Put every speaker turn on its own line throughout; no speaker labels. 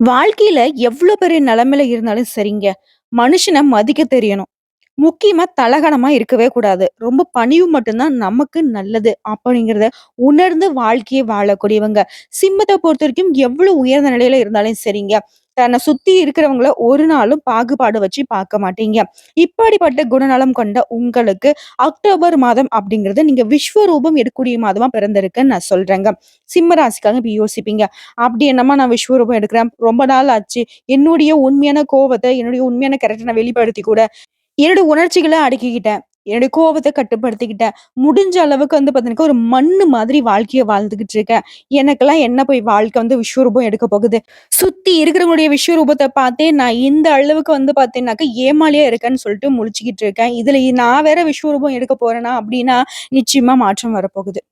வாழ்க்கையில எவ்வளோ பெரிய நிலைமையில இருந்தாலும் சரிங்க. மனுஷனை மதிக்க தெரியணும். முக்கியமா தலகணமா இருக்கவே கூடாது. ரொம்ப பணிவு மட்டும்தான் நமக்கு நல்லது அப்படிங்கிறத உணர்ந்து வாழ்க்கையை வாழக்கூடியவங்க. சிம்மத்தை பொறுத்த வரைக்கும் எவ்வளவு உயர்ந்த நிலையில இருந்தாலும் சரிங்க. தன்னை சுத்தி இருக்கிறவங்கள ஒரு நாளும் பாகுபாடு வச்சு பார்க்க மாட்டீங்க. இப்படிப்பட்ட குணநலம் கொண்ட உங்களுக்கு அக்டோபர் மாதம் அப்படிங்கிறது நீங்க விஸ்வரூபம் எடுக்கக்கூடிய மாதமா பிறந்திருக்குன்னு நான் சொல்றேங்க. சிம்ம ராசிக்காக இப்ப யோசிப்பீங்க. அப்படி என்னம்மா நான் விஸ்வரூபம் எடுக்கிறேன். ரொம்ப நாள் ஆச்சு. என்னுடைய உண்மையான கோபத்தை என்னுடைய உண்மையான கேரக்டரை நான் வெளிப்படுத்தி கூட என்னோட உணர்ச்சிகளை அடக்கிக்கிட்டேன். என்னுடைய கோபத்தை கட்டுப்படுத்திக்கிட்டேன். முடிஞ்ச அளவுக்கு வந்து பார்த்தீங்கன்னா, ஒரு மண்ணு மாதிரி வாழ்க்கையை வாழ்ந்துகிட்டு இருக்கேன். எனக்கெல்லாம் என்ன போய் வாழ்க்கை வந்து விஸ்வரூபம் எடுக்க போகுது. சுத்தி இருக்கிறவங்களுடைய விஸ்வரூபத்தை பார்த்தே நான் இந்த அளவுக்கு வந்து பார்த்தீங்கன்னாக்கா, ஏமாலியா இருக்கேன்னு சொல்லிட்டு முழிச்சுக்கிட்டு இருக்கேன். இதுல நான் வேற விஸ்வரூபம் எடுக்க போறேனா அப்படின்னா, நிச்சயமா மாற்றம் வரப்போகுது.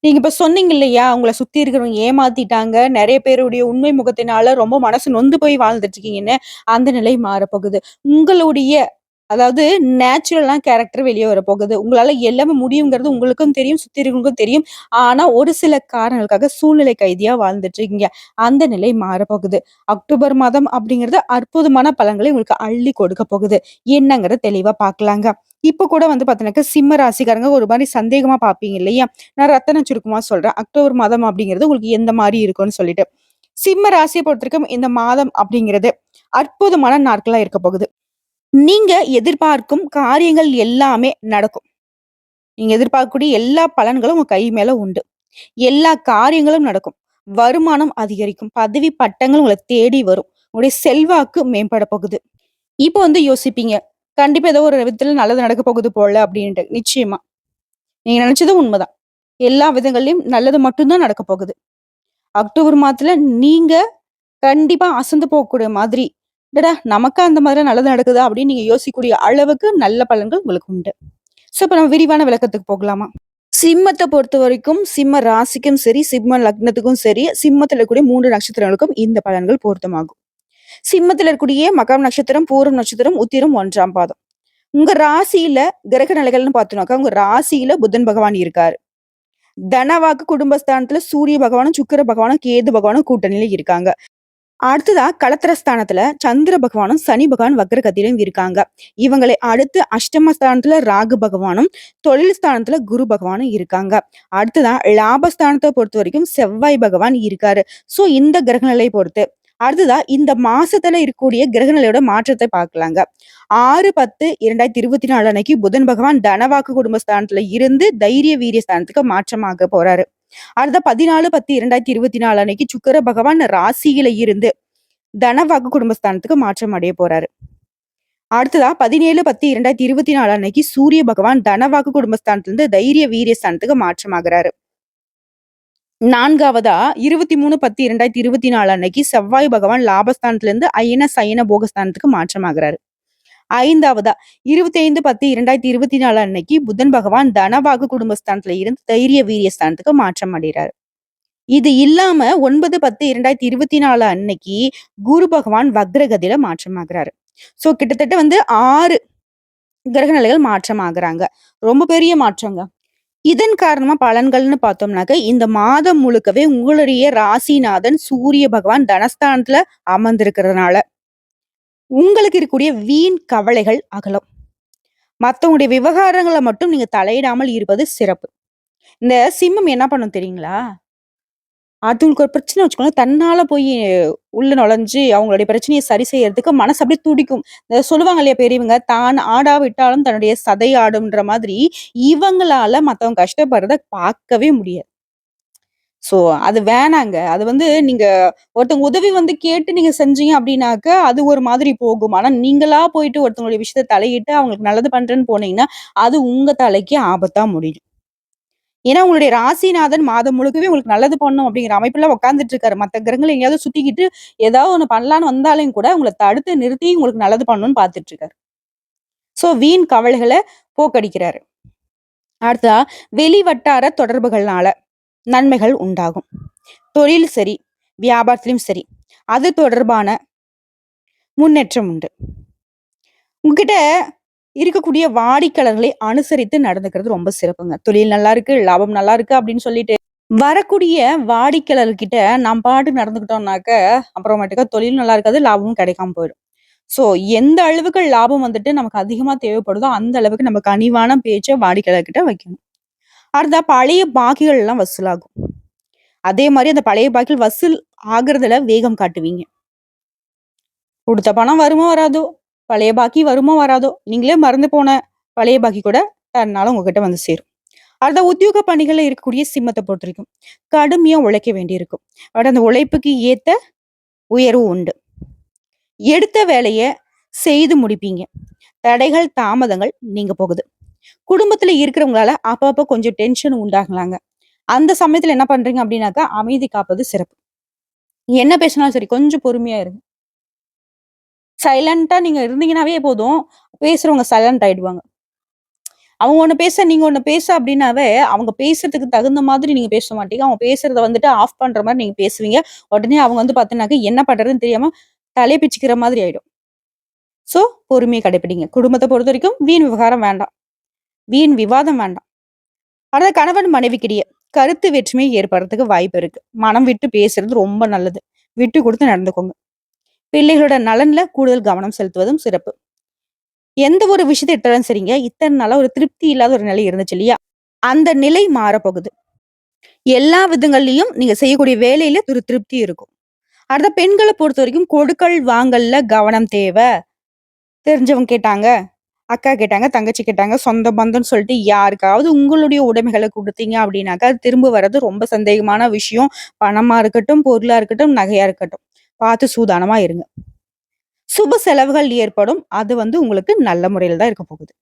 நீங்க இப்ப சொன்னீங்க இல்லையா? உங்களை சுத்தி இருக்கிறவங்க ஏமாத்திட்டாங்க. நிறைய பேருடைய உண்மை முகத்தினால ரொம்ப மனசு நொந்து போய் வாழ்ந்துட்டு இருக்கீங்கன்னு. அந்த நிலை மாறப்போகுது. உங்களுடைய அதாவது நேச்சுரலா கேரக்டர் வெளிய வரப்போகுது. உங்களால எல்லாமே முடியுங்கிறது உங்களுக்கும் தெரியும், சுத்தி இருக்கிறவங்களுக்கும் தெரியும். ஆனா, ஒரு சில காரணங்களுக்காக சூழ்நிலை கைதியா வாழ்ந்துட்டு இருக்கீங்க. அந்த நிலை மாறப்போகுது. அக்டோபர் மாதம் அப்படிங்கிறது அற்புதமான பலன்களை உங்களுக்கு அள்ளி கொடுக்க போகுது. என்னங்கிறத தெளிவா பார்க்கலாங்க. இப்போ கூட வந்து பார்த்தீங்கன்னாக்கா, சிம்ம ராசிக்காரங்க ஒரு மாதிரி சந்தேகமா பார்ப்பீங்க இல்லையா? நான் ரத்தன சுருக்கமா சொல்றேன். அக்டோபர் மாதம் அப்படிங்கிறது உங்களுக்கு எந்த மாதிரி இருக்கும்னு சொல்லிட்டு. சிம்ம ராசியை பொறுத்தவரைக்கும் இந்த மாதம் அப்படிங்கிறது அற்புதமான நாட்களா இருக்க போகுது. நீங்க எதிர்பார்க்கும் காரியங்கள் எல்லாமே நடக்கும். நீங்க எதிர்பார்க்கக்கூடிய எல்லா பலன்களும் உங்க கை மேல உண்டு. எல்லா காரியங்களும் நடக்கும். வருமானம் அதிகரிக்கும். பதவி பட்டங்கள் உங்கள தேடி வரும். உங்களுடைய செல்வாக்கு மேம்பட போகுது. இப்போ வந்து யோசிப்பீங்க. கண்டிப்பா ஏதோ ஒரு விதத்துல நல்லது நடக்க போகுது போல அப்படின்ட்டு. நிச்சயமா. நீங்க நினைச்சது உண்மதான். எல்லா விதங்கள்லயும் நல்லது மட்டும் தான் நடக்க போகுது. அக்டோபர் மாதத்துல நீங்க கண்டிப்பா அசந்து போகக்கூடிய மாதிரி, டடா நமக்கா அந்த மாதிரிலாம் நல்லது நடக்குதா?" அப்படின்னு நீங்க யோசிக்கக்கூடிய அளவுக்கு நல்ல பலன்கள் உங்களுக்கு உண்டு. ஸோ, இப்போ நம்ம விரிவான விளக்கத்துக்கு போகலாமா? சிம்மத்த பொறுத்தவரைக்கும், சிம்ம ராசிக்கும் சரி, சிம்ம லக்னத்துக்கும் சரி, சிம்மத்துல இருக்கக்கூடிய மூன்று நட்சத்திரங்களுக்கும் இந்த பலன்கள் பொருத்தமாகும். சிம்மத்துல இருக்கக்கூடிய மகம் நட்சத்திரம், பூரம் நட்சத்திரம், உத்திரம் ஒன்றாம் பாதம். உங்க ராசியில கிரக நிலைகள்னு பார்த்தோம்னாக்கா, உங்க ராசியில புதன் பகவான் இருக்காரு. தனவாக்கு குடும்பஸ்தானத்துல சூரிய பகவானும், சுக்கிர பகவானும், கேது பகவானும் கூட்டணியில இருக்காங்க. அடுத்ததா களத்திர ஸ்தானத்துல சந்திர பகவானும், சனி பகவான் வக்ரகதியிலும் இருக்காங்க. இவங்களை அடுத்து அஷ்டமஸ்தானத்துல ராகு பகவானும், தொழில் ஸ்தானத்துல குரு பகவானும் இருக்காங்க. அடுத்ததா லாபஸ்தானத்தை பொறுத்த வரைக்கும் செவ்வாய் பகவான் இருக்காரு. ஸோ இந்த கிரகநிலை பொறுத்து. அடுத்ததா இந்த மாசத்துல இருக்கக்கூடிய கிரகநிலையோட மாற்றத்தை பார்க்கலாங்க. 6/10/2024 அன்னைக்கு புதன் பகவான் தனவாக்கு குடும்பஸ்தானத்துல இருந்து தைரிய வீரிய ஸ்தானத்துக்கு மாற்றமாக போறாரு. அடுத்த 14/10/2024 அன்னைக்கு சுக்கர பகவான் ராசியில இருந்து தனவாக்கு குடும்பஸ்தானத்துக்கு மாற்றம் அடைய போறாரு. அடுத்ததா 17/10/2024 அன்னைக்கு சூரிய பகவான் தனவாக்கு குடும்பஸ்தானத்திலிருந்து தைரிய வீரிய ஸ்தானத்துக்கு மாற்றமாகுறாரு. நான்காவதா 23/10/2024 அன்னைக்கு செவ்வாய் பகவான் லாபஸ்தானத்திலிருந்து அயன, சயன போகஸ்தானத்துக்கு மாற்றமாகிறாரு ஐந்தாவதா? 25/10/2024 அன்னைக்கு புதன் பகவான் தனவாக குடும்பஸ்தானத்துல இருந்து தைரிய வீரிய ஸ்தானத்துக்கு மாற்றம் அடைகிறார் இது இல்லாம 9/10/2024 அன்னைக்கு குரு பகவான் வக்ரகதியில மாற்றமாகிறாரு. சோ கிட்டத்தட்ட வந்து ஆறு கிரக நிலைகள் மாற்றமாகறாங்க. ரொம்ப பெரிய மாற்றங்க. இதன் காரணமா பலன்கள்னு பார்த்தோம்னாக்க, இந்த மாதம் முழுக்கவே உங்களுடைய ராசிநாதன் சூரிய பகவான் தனஸ்தானத்துல அமர்ந்திருக்கிறதுனால, உங்களுக்கு இருக்கக்கூடிய வீண் கவலைகள் அகலும். மற்றவங்களுடைய விவகாரங்களை மட்டும் நீங்க தலையிடாமல் இருப்பது சிறப்பு. இந்த சிம்மம் என்ன பண்ணும் தெரியுங்களா? அதுங்களுக்கு ஒரு பிரச்சனை வச்சுக்கோங்களேன், தன்னால போய் உள்ள நுழைஞ்சு அவங்களுடைய பிரச்சனையை சரி செய்யறதுக்கு மனசு அப்படியே துடிக்கும். இந்த சொல்லுவாங்க இல்லையா பெரியவங்க, "தான் ஆடா விட்டாலும் தன்னுடைய சதை ஆடும்ன்ற" மாதிரி, இவங்களால மத்தவங்க கஷ்டப்படுறத பார்க்கவே முடியாது. ஸோ அது வேணாங்க. அது வந்து நீங்க ஒருத்தவங்க உதவி வந்து கேட்டு நீங்க செஞ்சீங்க அப்படின்னாக்க, அது ஒரு மாதிரி போகும். ஆனா நீங்களா போயிட்டு ஒருத்தவங்களுடைய விஷயத்த தலையிட்டு அவங்களுக்கு நல்லது பண்றேன்னு போனீங்கன்னா, அது உங்க தலைக்கு ஆபத்தா முடியும். ஏன்னா உங்களுடைய ராசிநாதன் மாதம் முழுக்கவே உங்களுக்கு நல்லது பண்ணணும் அப்படிங்கிற அமைப்புல உட்காந்துட்டு இருக்காரு. மற்ற கிரகங்கள் எங்கேயாவது சுத்திக்கிட்டு ஏதாவது ஒன்று பண்ணலான்னு வந்தாலும் கூட உங்களை தடுத்து நிறுத்தி உங்களுக்கு நல்லது பண்ணணும்னு பார்த்துட்டு இருக்காரு. ஸோ வீண் கவலைகளை போக்கடிக்கிறாரு. அடுத்ததா வெளி வட்டார தொடர்புகள்னால நன்மைகள் உண்டாகும். தொழில் சரி, வியாபாரத்திலும் சரி, அது தொடர்பான முன்னேற்றம் உண்டு. உங்ககிட்ட இருக்கக்கூடிய வாடிக்கையாளர்களை அனுசரித்து நடந்துக்கிறது ரொம்ப சிறப்புங்க. தொழில் நல்லா இருக்கு, லாபம் நல்லா இருக்கு அப்படின்னு சொல்லிட்டு வரக்கூடிய வாடிக்கையாளர்கிட்ட நாம் பாட்டு நடந்துக்கிட்டோம்னாக்க, அப்புறமேட்டுக்கா தொழிலும் நல்லா இருக்காது, லாபமும் கிடைக்காம போயிடும். ஸோ எந்த அளவுக்கு லாபம் வந்துட்டு நமக்கு அதிகமாக தேவைப்படுதோ, அந்த அளவுக்கு நம்ம கனிவான பேச்சை வாடிக்கையாளர்கிட்ட வைக்கணும். அடுத்தா பழைய பாக்கிகள் எல்லாம் வசூலாகும். அதே மாதிரி அந்த பழைய பாக்கிகள் வசூல் ஆகுறதுல வேகம் காட்டுவீங்க. கொடுத்த பணம் வருமோ வராதோ, பழைய பாக்கி வருமோ வராதோ, நீங்களே மறந்து போன பழைய பாக்கி கூட தன்னால உங்ககிட்ட வந்து சேரும். அடுத்த உத்தியோக பணிகள்ல இருக்கக்கூடிய சிம்மத்தை பொறுத்திருக்கும் கடுமையா உழைக்க வேண்டியிருக்கும். பட் அந்த உழைப்புக்கு ஏத்த உயர்வு உண்டு. எடுத்த வேலையை செய்து முடிப்பீங்க. தடைகள், தாமதங்கள் நீங்க போகுது. குடும்பத்துல இருக்கிறவங்களால அப்பப்போ கொஞ்சம் டென்ஷன் உண்டாகலாங்க. அந்த சமயத்துல என்ன பண்றீங்க அப்படின்னாக்கா, அமைதி காப்பது சிறப்பு. என்ன பேசினாலும் சரி, கொஞ்சம் பொறுமையா இருங்க. சைலன்ட்டா நீங்க இருந்தீங்கன்னாவே போதும், பேசுறவங்க சைலன்ட் ஆயிடுவாங்க. அவங்க ஒண்ணு பேச, நீங்க ஒண்ணு பேச அப்படின்னாவே, அவங்க பேசுறதுக்கு தகுந்த மாதிரி நீங்க பேச மாட்டீங்க. அவங்க பேசுறத வந்துட்டு ஆஃப் பண்ற மாதிரி நீங்க பேசுவீங்க. உடனே அவங்க வந்து பாத்தீங்கன்னாக்க என்ன பண்றதுன்னு தெரியாம தலையை பிச்சுக்கிற மாதிரி ஆயிடும். ஸோ, பொறுமையை கடைப்பிடிங்க. பொறுத்த வரைக்கும் வீண் விவகாரம் வேண்டாம். வீண் விவாதம் வேண்டாம். ஆனால் கணவன் மனைவிக்கிடையே கருத்து வேற்றுமை ஏற்படுறதுக்கு வாய்ப்பு இருக்கு. மனம் விட்டு பேசுறது ரொம்ப நல்லது. விட்டு கொடுத்து நடந்துக்கோங்க. பிள்ளைகளோட நலன்ல கூடுதல் கவனம் செலுத்துவதும் சிறப்பு. எந்த ஒரு விஷயத்தை எடுத்தாலும் சரிங்க, இத்தனை நாளா ஒரு திருப்தி இல்லாத ஒரு நிலை இருந்துச்சு இல்லையா? அந்த நிலை மாறப்போகுது. எல்லா விதங்கள்லயும் நீங்க செய்யக்கூடிய வேலையில ஒரு திருப்தி இருக்கும். அடுத்த பெண்களை பொறுத்த வரைக்கும் கொடுக்கல், வாங்கல்ல கவனம் தேவை தெரிஞ்சவங்க கேட்டாங்க, அக்கா கேட்டாங்க, தங்கச்சி கேட்டாங்க, சொந்த பந்தம்னு சொல்லிட்டு யாருக்காவது உங்களுடைய உடைமைகளை கொடுத்தீங்க அப்படின்னாக்கா, அது திரும்ப வர்றது ரொம்ப சந்தேகமான விஷயம். பணமா இருக்கட்டும், பொருளா இருக்கட்டும், நகையா இருக்கட்டும். பார்த்து சூதானமா இருங்க. சுப செலவுகள் ஏற்படும். அது வந்து உங்களுக்கு நல்ல முறையில தான் இருக்க போகுது.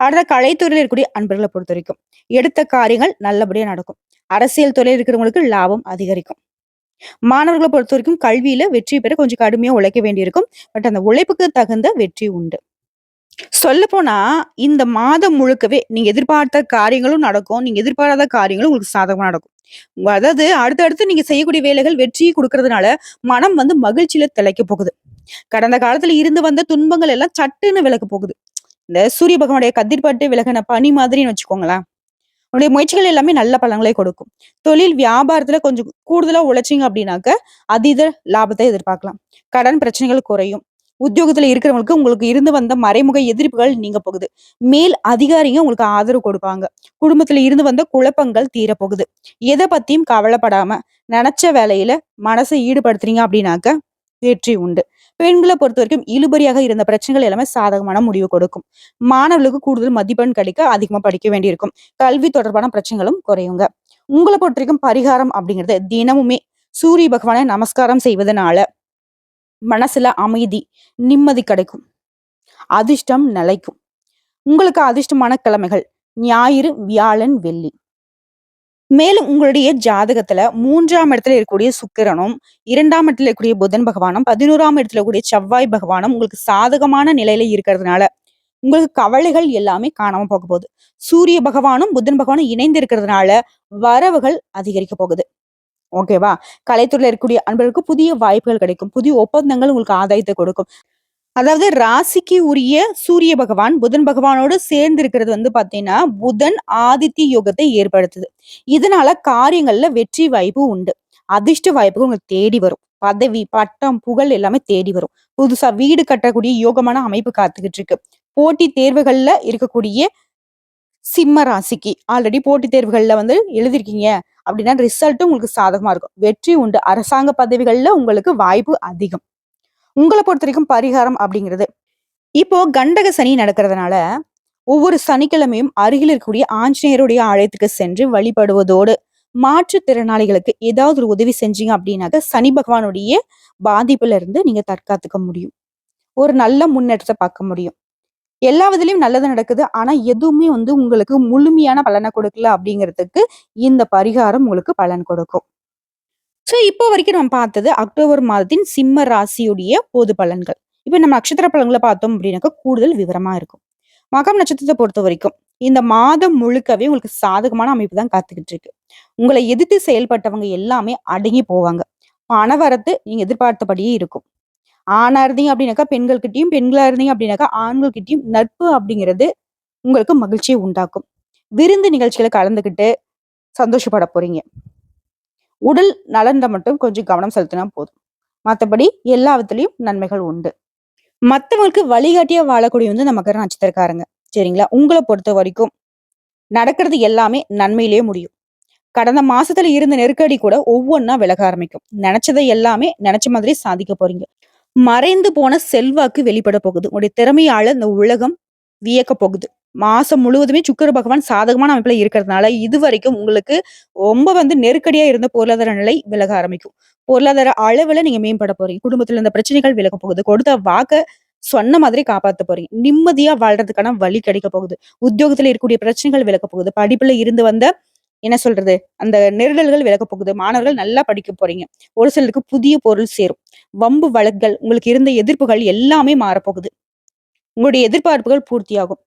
அடுத்த கலைத்துறையில் இருக்கக்கூடிய அன்பர்களை பொறுத்த வரைக்கும் எடுத்த காரியங்கள் நல்லபடியா நடக்கும். அரசியல் துறையில் இருக்கிறவங்களுக்கு லாபம் அதிகரிக்கும். மாணவர்களை பொறுத்த வரைக்கும் கல்வியில வெற்றி பெற கொஞ்சம் கடுமையா உழைக்க வேண்டியிருக்கும். பட் அந்த உழைப்புக்கு தகுந்த வெற்றி உண்டு. சொல்லப்போனா, இந்த மாதம் முழுக்கவே நீங்க எதிர்பார்த்த காரியங்களும் நடக்கும். நீங்க எதிர்பாராத காரியங்களும் உங்களுக்கு சாதகமா நடக்கும். அதாவது அடுத்தடுத்து நீங்க செய்யக்கூடிய வேலைகள் வெற்றியை கொடுக்கறதுனால மனம் வந்து மகிழ்ச்சியில திளைக்க போகுது. கடந்த காலத்துல இருந்து வந்த துன்பங்கள் எல்லாம் சட்டுன்னு விலக போகுது. இந்த சூரிய பகவானுடைய கதிர்பட்டு விலகின பனி மாதிரின்னு வச்சுக்கோங்களேன். உடைய முயற்சிகள் எல்லாமே நல்ல பலன்களை கொடுக்கும். தொழில், வியாபாரத்துல கொஞ்சம் கூடுதலா உழைச்சீங்க அப்படின்னாக்க, அதீத லாபத்தை எதிர்பார்க்கலாம். கடன் பிரச்சனைகள் குறையும். உத்தியோகத்துல இருக்கிறவங்களுக்கு உங்களுக்கு இருந்து வந்த மறைமுக எதிர்ப்புகள் நீங்க போகுது. மேல் அதிகாரிங்க உங்களுக்கு ஆதரவு கொடுப்பாங்க. குடும்பத்துல இருந்து வந்த குழப்பங்கள் தீரப்போகுது. எதை பத்தியும் கவலைப்படாம, நினைச்ச வேலையில மனசை ஈடுபடுத்துறீங்க அப்படின்னாக்க, வெற்றி உண்டு. பெண்களை பொறுத்த வரைக்கும் இழுபறியாக இருந்த பிரச்சனைகள் எல்லாமே சாதகமான முடிவு கொடுக்கும். மாணவர்களுக்கு கூடுதல் மதிப்பெண் கிடைக்க அதிகமா படிக்க வேண்டியிருக்கும். கல்வி தொடர்பான பிரச்சனைகளும் குறையுங்க. உங்கள பொறுத்தவரைக்கும் பரிகாரம் அப்படிங்கிறது தினமுமே சூரிய பகவானை நமஸ்காரம் செய்வதனால, மனசுல அமைதி, நிம்மதி கிடைக்கும். அதிர்ஷ்டம் நிலைக்கும். உங்களுக்கு அதிர்ஷ்டமான கிழமைகள் ஞாயிறு, வியாழன், வெள்ளி. மேலும் உங்களுடைய ஜாதகத்துல மூன்றாம் இடத்துல இருக்கக்கூடிய சுக்கிரனும், இரண்டாம் இடத்துல இருக்கக்கூடிய புதன் பகவானும், 11ஆம் இடத்துல இருக்கக்கூடிய செவ்வாய் பகவானும் உங்களுக்கு சாதகமான நிலையில இருக்கிறதுனால, உங்களுக்கு கவலைகள் எல்லாமே காணாம போக போகுது. சூரிய பகவானும், புதன் பகவானும் இணைந்து இருக்கிறதுனால, வரவுகள் அதிகரிக்க போகுது. ஓகேவா? கலைத்துறையில் இருக்கக்கூடிய அன்பர்களுக்கு புதிய வாய்ப்புகள் கிடைக்கும். புதிய ஒப்பந்தங்கள் உங்களுக்கு ஆதாயத்தை கொடுக்கும். அதாவது ராசிக்கு உரிய சூரிய பகவான், புதன் பகவானோடு சேர்ந்து இருக்கிறது வந்து பார்த்தீங்கன்னா, புதன் ஆதித்ய யோகத்தை ஏற்படுத்துது. இதனால காரியங்கள்ல வெற்றி வாய்ப்பு உண்டு. அதிர்ஷ்ட வாய்ப்புகள் உங்களுக்கு தேடி வரும். பதவி, பட்டம், புகழ் எல்லாமே தேடி வரும். புதுசா வீடு கட்டக்கூடிய யோகமான அமைப்பு காத்துக்கிட்டு இருக்கு. போட்டி தேர்வுகள்ல இருக்கக்கூடிய சிம்ம ராசிக்கு ஆல்ரெடி போட்டித் தேர்வுகள்ல வந்து எழுதிருக்கீங்க அப்படின்னா, ரிசல்ட்டும் உங்களுக்கு சாதகமா இருக்கும். வெற்றி உண்டு. அரசாங்க பதவிகள்ல உங்களுக்கு வாய்ப்பு அதிகம். உங்களை பொறுத்த வரைக்கும் பரிகாரம் அப்படிங்கிறது, இப்போ கண்டக சனி நடக்கிறதுனால, ஒவ்வொரு சனிக்கிழமையும் அருகில் இருக்கக்கூடிய ஆஞ்சநேயருடைய ஆலயத்துக்கு சென்று வழிபடுவதோடு, மாற்றுத்திறனாளிகளுக்கு ஏதாவது ஒரு உதவி செஞ்சீங்க அப்படின்னாக்க, சனி பகவானுடைய பாதிப்புல இருந்து நீங்க தற்காத்துக்க முடியும். ஒரு நல்ல முன்னேற்றத்தை பார்க்க முடியும். எல்லா விதத்திலயும் நல்லது நடக்குது. ஆனா, எதுவுமே வந்து உங்களுக்கு முழுமையான பலனை கொடுக்கல அப்படிங்கிறதுக்கு, இந்த பரிகாரம் உங்களுக்கு பலன் கொடுக்கும். ஸோ, இப்போ வரைக்கும் நம்ம பார்த்தது அக்டோபர் மாதத்தின் சிம்ம ராசியுடைய பொது பலன்கள். இப்போ நம்ம நட்சத்திர பலன்களை பார்த்தோம் அப்படின்னாக்க, கூடுதல் விவரமா இருக்கும். மகம் நட்சத்திரத்த பொறுத்தவரைக்கும், இந்த மாதம் முழுக்கவே உங்களுக்கு சாதகமான அமைப்பு தான் காத்துக்கிட்டு இருக்கு. உங்களை எதிர்த்து செயல்பட்டவங்க எல்லாமே அடங்கி போவாங்க. பணவரத்து நீங்க எதிர்பார்த்தபடியே இருக்கும். ஆணா இருந்தீங்க அப்படின்னாக்கா, பெண்கள்கிட்டயும், பெண்களா இருந்தீங்க அப்படின்னாக்கா, ஆண்கள்கிட்டயும் நட்பு அப்படிங்கிறது உங்களுக்கு மகிழ்ச்சியை உண்டாக்கும். விருந்து நிகழ்ச்சிகளை கலந்துக்கிட்டு சந்தோஷப்பட போறீங்க. உடல் நலன்ல மட்டும் கொஞ்சம் கவனம் செலுத்தினா போதும். மற்றபடி எல்லாத்துலயும் நன்மைகள் உண்டு. மத்தவங்களுக்கு வழிகாட்டியா வாழக்கூடிய வந்து நம்ம மகர நட்சத்திரக்காரங்க. சரிங்களா? உங்களை பொறுத்த வரைக்கும் நடக்கிறது எல்லாமே நன்மையிலேயே முடியும். கடந்த மாசத்துல இருந்த நெருக்கடி கூட ஒவ்வொன்னா விலக ஆரம்பிக்கும். நினைச்சதை எல்லாமே நினைச்ச மாதிரி சாதிக்க போறீங்க. மறைந்து போன செல்வாக்கு வெளிப்பட போகுது. உங்களுடைய திறமையால இந்த உலகம் வியக்க போகுது. மாசம் முழுவதுமே சுக்கிர பகவான் சாதகமான அமைப்புல இருக்கிறதுனால இது வரைக்கும் உங்களுக்கு ரொம்ப வந்து நெருக்கடியா இருந்த பொருளாதார நிலை விலக ஆரம்பிக்கும். பொருளாதார அளவுல நீங்க மேம்பட போறீங்க. குடும்பத்துல இருந்த பிரச்சனைகள் விலக போகுது. கொடுத்த வாக்க சொன்ன மாதிரி காப்பாத்த போறீங்க. நிம்மதியா வாழ்றதுக்கான வழி கிடைக்க போகுது. உத்தியோகத்துல இருக்கக்கூடிய பிரச்சனைகள் விலக போகுது. படிப்புல இருந்து வந்த என்ன சொல்றது? அந்த நெருடல்கள் விலக போகுது. மாணவர்கள் நல்லா படிக்க போறீங்க. ஒரு சிலருக்கு புதிய பொருள் சேரும். வம்பு வழக்குகள் உங்களுக்கு இருந்த எதிர்ப்புகள் எல்லாமே மாறப்போகுது. உங்களுடைய எதிர்பார்ப்புகள் பூர்த்தியாகும்.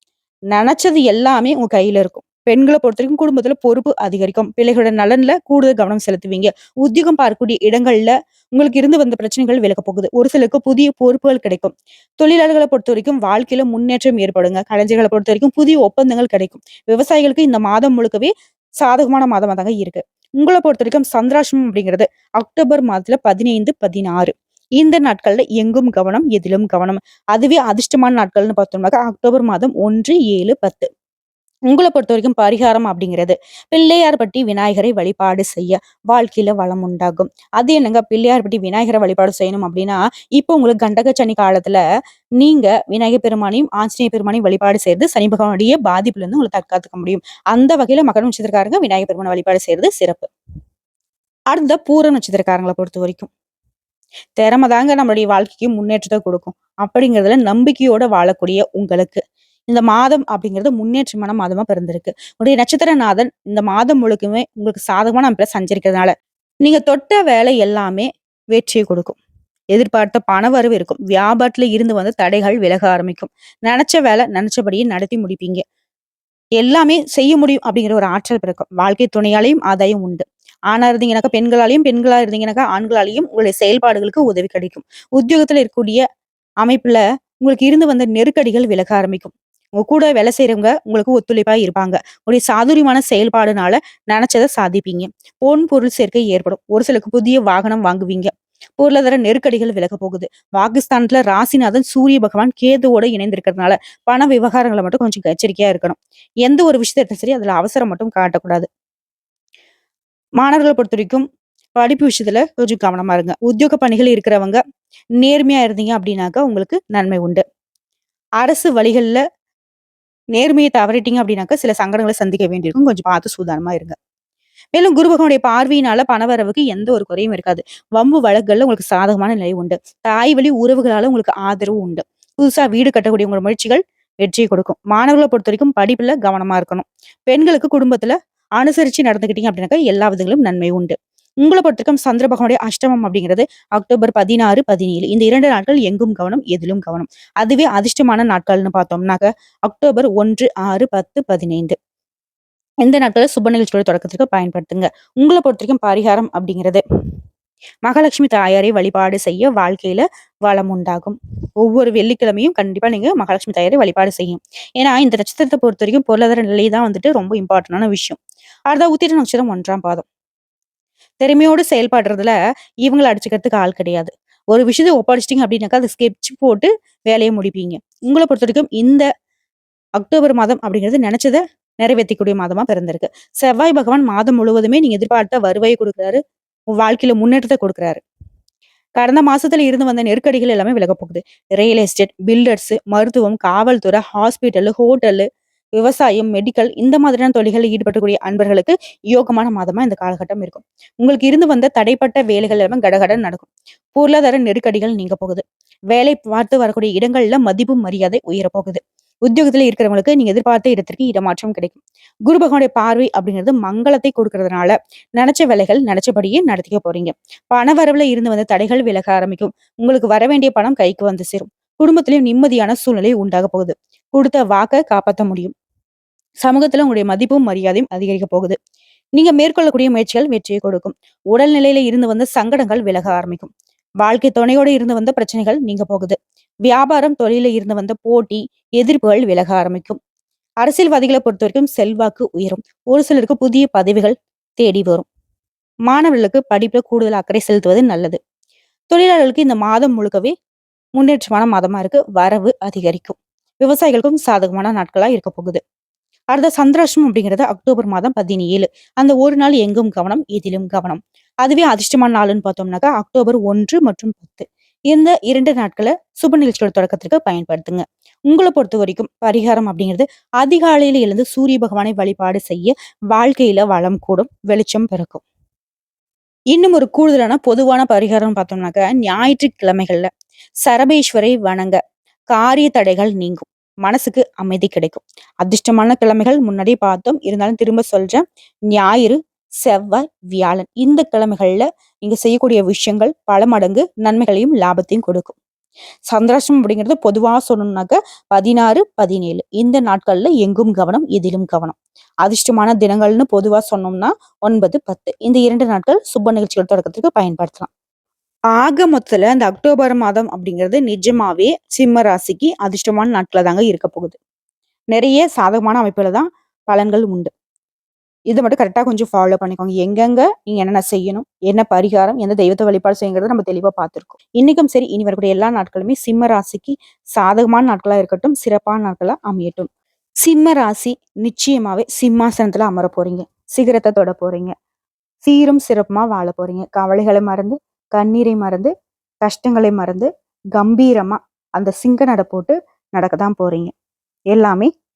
நினைச்சது எல்லாமே உங்க கையில இருக்கும். பெண்களை பொறுத்த வரைக்கும் குடும்பத்துல பொறுப்பு அதிகரிக்கும். பிள்ளைகளோட நலன்ல கூடுதல் கவனம் செலுத்துவீங்க. உத்தியோகம் பார்க்கக்கூடிய இடங்கள்ல உங்களுக்கு இருந்து வந்த பிரச்சனைகள் விலக போகுது. ஒரு சிலருக்கு புதிய பொறுப்புகள் கிடைக்கும். தொழிலாளர்களை பொறுத்த வரைக்கும் வாழ்க்கையில முன்னேற்றம் ஏற்படுங்க. கலைஞர்களை பொறுத்த வரைக்கும் புதிய ஒப்பந்தங்கள் கிடைக்கும். விவசாயிகளுக்கு இந்த மாதம் முழுக்கவே சாதகமான மாதமாக தாங்க இருக்கு. உங்களை பொறுத்த வரைக்கும் சந்திராஷ்டமம் அப்படிங்கிறது அக்டோபர் மாதத்துல பதினைந்து பதினாறு. இந்த நாட்கள்ல எங்கும் கவனம் எதிலும் கவனம். அதுவே அதிர்ஷ்டமான நாட்கள்னு பார்த்தோம்னாக்கா அக்டோபர் மாதம் ஒன்று ஏழு பத்து. உங்களை பொறுத்த வரைக்கும் பரிகாரம் அப்படிங்கிறது பிள்ளையார் பட்டி விநாயகரை வழிபாடு செய்ய வாழ்க்கையில வளம் உண்டாகும். அது என்னங்க? பிள்ளையார் பட்டி விநாயகரை வழிபாடு செய்யணும் அப்படின்னா இப்போ உங்களுக்கு கண்டக சனி காலத்துல நீங்க விநாயகர் பெருமானையும் ஆஞ்சநேய பெருமானையும் வழிபாடு செய்யறது சனி பகவானுடைய பாதிப்புல இருந்து உங்களை தற்காத்துக்க முடியும். அந்த வகையில மகன் நட்சத்திரக்காரங்க விநாயகர் பெருமானை வழிபாடு செய்யறது சிறப்பு. அடுத்த பூர நட்சத்திரக்காரங்களை பொறுத்த வரைக்கும். திறமை தாங்க நம்மளுடைய வாழ்க்கைக்கு முன்னேற்றத்தை கொடுக்கும். அப்படிங்கிறதுல நம்பிக்கையோட வாழக்கூடிய உங்களுக்கு இந்த மாதம் அப்படிங்கிறது முன்னேற்றமான மாதமா பிறந்திருக்கு. உடைய நட்சத்திரநாதன் இந்த மாதம் முழுக்குமே உங்களுக்கு சாதகமான அமைப்புல சஞ்சரிக்கிறதுனால நீங்க தொட்ட வேலை எல்லாமே வெற்றியை கொடுக்கும். எதிர்பார்த்த பண வரவு இருக்கும். வியாபாரத்துல இருந்து வந்த தடைகள் விலக ஆரம்பிக்கும். நினைச்ச வேலை நினைச்சபடியே நடத்தி முடிப்பீங்க. எல்லாமே செய்ய முடியும் அப்படிங்கிற ஒரு ஆற்றல் பிறக்கும். வாழ்க்கை துணையாலையும் ஆதாயம் உண்டு. ஆணா இருந்தீங்கன்னாக்கா பெண்களாலையும் பெண்களா இருந்தீங்கன்னாக்கா ஆண்களாலையும் உங்களுடைய செயல்பாடுகளுக்கு உதவி கிடைக்கும். உத்தியோகத்துல இருக்கக்கூடிய அமைப்புல உங்களுக்கு இருந்து வந்த நெருக்கடிகள் விலக ஆரம்பிக்கும். உங்க கூட வேலை செய்யறவங்க உங்களுக்கு ஒத்துழைப்பா இருப்பாங்க. உங்களுடைய சாதுரியமான செயல்பாடுனால நினைச்சதை சாதிப்பீங்க. பொன் பொருள் சேர்க்கை ஏற்படும். ஒரு சிலருக்கு புதிய வாகனம் வாங்குவீங்க. பொருளாதார நெருக்கடிகள் விலக போகுது. பாகிஸ்தான்ல ராசிநாதன் சூரிய பகவான் கேதுவோட இணைந்திருக்கிறதுனால பண விவகாரங்களை மட்டும் கொஞ்சம் எச்சரிக்கையா இருக்கணும். எந்த ஒரு விஷயத்த சரி அதுல அவசரம் மட்டும் காட்டக்கூடாது. மாணவர்களை பொறுத்த வரைக்கும் படிப்பு விஷயத்துல கொஞ்சம் கவனமா இருங்க. உத்தியோக பணிகள் இருக்கிறவங்க நேர்மையா இருந்தீங்க அப்படின்னாக்கா உங்களுக்கு நன்மை உண்டு. அரசு வழிகள்ல நேர்மையை தவறிட்டீங்க அப்படின்னாக்க சில சங்கடங்களை சந்திக்க வேண்டியிருக்கும். கொஞ்சம் பார்த்து சூதானமா இருங்க. மேலும் குரு பகவானுடைய பார்வையினால பணவரவுக்கு எந்த ஒரு குறையும் இருக்காது. வம்பு வழக்குகள்ல உங்களுக்கு சாதகமான நிலை உண்டு. தாய் வழி உறவுகளால உங்களுக்கு ஆதரவு உண்டு. புதுசா வீடு கட்டக்கூடிய உங்களோட முயற்சிகள் வெற்றியை கொடுக்கும். மாணவர்களை பொறுத்த வரைக்கும் படிப்புல கவனமா இருக்கணும். பெண்களுக்கு குடும்பத்துல அனுசரிச்சு நடந்துக்கிட்டீங்க அப்படின்னாக்கா எல்லா விதங்களும் நன்மை உண்டு. உங்களை பொறுத்திருக்கும் சந்திர பகவானுடைய அஷ்டமம் அப்படிங்கிறது அக்டோபர் பதினாறு பதினேழு. இந்த இரண்டு நாட்கள் எங்கும் கவனம் எதிலும் கவனம். அதுவே அதிர்ஷ்டமான நாட்கள்னு பார்த்தோம்னாக்க அக்டோபர் ஒன்று ஆறு பத்து பதினைந்து. இந்த நாட்களை சுப நிகழ்ச்சியோட தொடக்கத்துக்கு பயன்படுத்துங்க. உங்களை பொறுத்த வரைக்கும் பரிகாரம் அப்படிங்கிறது மகாலட்சுமி தாயாரை வழிபாடு செய்ய வாழ்க்கையில வளம் உண்டாகும். ஒவ்வொரு வெள்ளிக்கிழமையும் கண்டிப்பா நீங்க மகாலட்சுமி தாயாரை வழிபாடு செய்யும். ஏன்னா இந்த நட்சத்திரத்தை பொறுத்த வரைக்கும் பொருளாதார நிலை தான் வந்துட்டு ரொம்ப இம்பார்ட்டன்டான விஷயம். அடுத்த உத்திர நட்சத்திரம் ஒன்றாம் பாதம். திறமையோடு செயல்படுறதுல இவங்களை அடிச்சுக்கிறதுக்கு ஆள் கிடையாது. ஒரு விஷயத்தை ஒப்படைச்சிட்டிங்க அப்படின்னாக்கா அதை ஸ்கெட்ச் போட்டு வேலையை முடிப்பீங்க. உங்களை பொறுத்த வரைக்கும் இந்த அக்டோபர் மாதம் அப்படிங்கிறது நினைச்சதை நிறைவேற்றக்கூடிய மாதமா பிறந்திருக்கு. செவ்வாய் பகவான் மாதம் முழுவதுமே நீங்க எதிர்பார்த்த வருவாயை கொடுக்குறாரு. வாழ்க்கையில முன்னேற்றத்தை கொடுக்குறாரு. கடந்த மாசத்துல இருந்து வந்த நெருக்கடிகள் எல்லாமே விலக போகுது. ரியல் எஸ்டேட் பில்டர்ஸ் மருத்துவம் காவல்துறை ஹாஸ்பிட்டல் ஹோட்டலு விவசாயம் மெடிக்கல் இந்த மாதிரியான தொழில்களில் ஈடுபடக்கூடிய அன்பர்களுக்கு யோகமான மாதமா இந்த காலகட்டம் இருக்கும். உங்களுக்கு இருந்து வந்த தடைப்பட்ட வேலைகள் எல்லாமே கடகடன் நடக்கும். பொருளாதார நெருக்கடிகள் நீங்க போகுது. வேலை பார்த்து வரக்கூடிய இடங்கள்ல மதிப்பு மரியாதை உயர போகுது உத்தியோகத்துல இருக்கிறவங்களுக்கு நீங்க எதிர்பார்த்த இடத்திற்கு இடமாற்றம் கிடைக்கும். குரு பகவானுடைய பார்வை அப்படிங்கிறது மங்களத்தை கொடுக்கறதுனால நினைச்ச வேலைகள் நினைச்சபடியே நடத்திக்க போறீங்க. பண வரவுல இருந்து வந்த தடைகள் விலக ஆரம்பிக்கும். உங்களுக்கு வர வேண்டிய பணம் கைக்கு வந்து சேரும். குடும்பத்திலயும் நிம்மதியான சூழ்நிலை உண்டாக போகுது. கொடுத்த வாக்கை காப்பாற்ற முடியும். சமூகத்துல உங்களுடைய மதிப்பும் மரியாதையும் அதிகரிக்க போகுது. நீங்க மேற்கொள்ளக்கூடிய முயற்சிகள் வெற்றியை கொடுக்கும். உடல்நிலையில இருந்து வந்த சங்கடங்கள் விலக ஆரம்பிக்கும். வாழ்க்கை துணையோட இருந்து வந்த பிரச்சனைகள் நீங்க போகுது. வியாபாரம் தொழில இருந்து வந்த போட்டி எதிர்ப்புகள் விலக ஆரம்பிக்கும். அரசியல்வாதிகளை பொறுத்த வரைக்கும் செல்வாக்கு உயரும். ஒரு சிலருக்கு புதிய பதவிகள் தேடி வரும். மாணவர்களுக்கு படிப்புல கூடுதல் அக்கறை செலுத்துவது நல்லது. தொழிலாளர்களுக்கு இந்த மாதம் முழுக்கவே முன்னேற்றமான மாதமா இருக்கு. வரவு அதிகரிக்கும். விவசாயிகளுக்கும் சாதகமான நாட்களா இருக்க போகுது. அடுத்த சந்திராஷ்டம் அப்படிங்கிறது அக்டோபர் மாதம் 17. அந்த ஒரு நாள் எங்கும் கவனம், எதிலும் கவனம். அதுவே அதிர்ஷ்டமான நாளுன்னு பார்த்தோம்னாக்கா, அக்டோபர் ஒன்று மற்றும் 10. இந்த 2 நாட்கள சுப நிகழ்ச்சிகளோட தொடக்கத்திற்கு பயன்படுத்துங்க. உங்களை பொறுத்த வரைக்கும் பரிகாரம் அப்படிங்கிறது அதிகாலையில எழுந்து சூரிய பகவானை வழிபாடு செய்ய வாழ்க்கையில வளம் கூடும், வெளிச்சம் பிறக்கும். இன்னும் ஒரு கூடுதலான பொதுவான பரிகாரம் பார்த்தோம்னாக்க ஞாயிற்றுக்கிழமைகள்ல சரபேஸ்வரை வணங்க காரிய தடைகள் நீங்கும். மனசுக்கு அமைதி கிடைக்கும். அதிர்ஷ்டமான கிழமைகள் முன்னாடியே பார்த்தோம். இருந்தாலும் திரும்ப சொல்றேன். ஞாயிறு, செவ்வாய், வியாழன் இந்த கிழமைகள்ல நீங்க செய்யக்கூடிய விஷயங்கள் பல மடங்கு நன்மைகளையும், லாபத்தையும் கொடுக்கும். சந்திராஷ்டமம் அப்படிங்கிறது பொதுவா சொல்லணும்னாக்க 16, 17 இந்த நாட்கள்ல எங்கும் கவனம், எதிலும் கவனம். அதிர்ஷ்டமான தினங்கள்னு பொதுவா சொன்னோம்னா 9, 10 இந்த இரண்டு நாட்கள் சுப நிகழ்ச்சிகள் தொடக்கத்துக்கு பயன்படுத்தலாம். ஆக மொத்தத்துல இந்த அக்டோபர் மாதம் அப்படிங்கிறது நிஜமாவே சிம்ம ராசிக்கு அதிர்ஷ்டமான நாட்களா தாங்க இருக்க போகுது. நிறைய சாதகமான அமைப்புல தான் பலன்கள் உண்டு. இதை மட்டும் கரெக்டாக கொஞ்சம் ஃபாலோ பண்ணிக்கோங்க. எங்கெங்க நீங்க என்னென்ன செய்யணும், என்ன பரிகாரம், எந்த தெய்வத்தை வழிபாடு செய்யுங்கிறத நம்ம தெளிவாக பார்த்துருக்கோம் இன்னைக்கும் சரி, இனி வரக்கூடிய எல்லா நாட்களுமே சிம்ம ராசிக்கு சாதகமான நாட்களாக இருக்கட்டும், சிறப்பான நாட்களாக அமையட்டும். சிம்ம ராசி நிச்சயமாவே சிம்மாசனத்துல அமர போறீங்க. சிகரத்தை தொட போறீங்க. சீரும் சிறப்புமா வாழ போறீங்க. கவலைகளை மறந்து, கண்ணீரை மறந்து, கஷ்டங்களை மறந்து, கம்பீரமா அந்த சிங்க நட போட்டு நடக்க தான் போறீங்க. எல்லாமே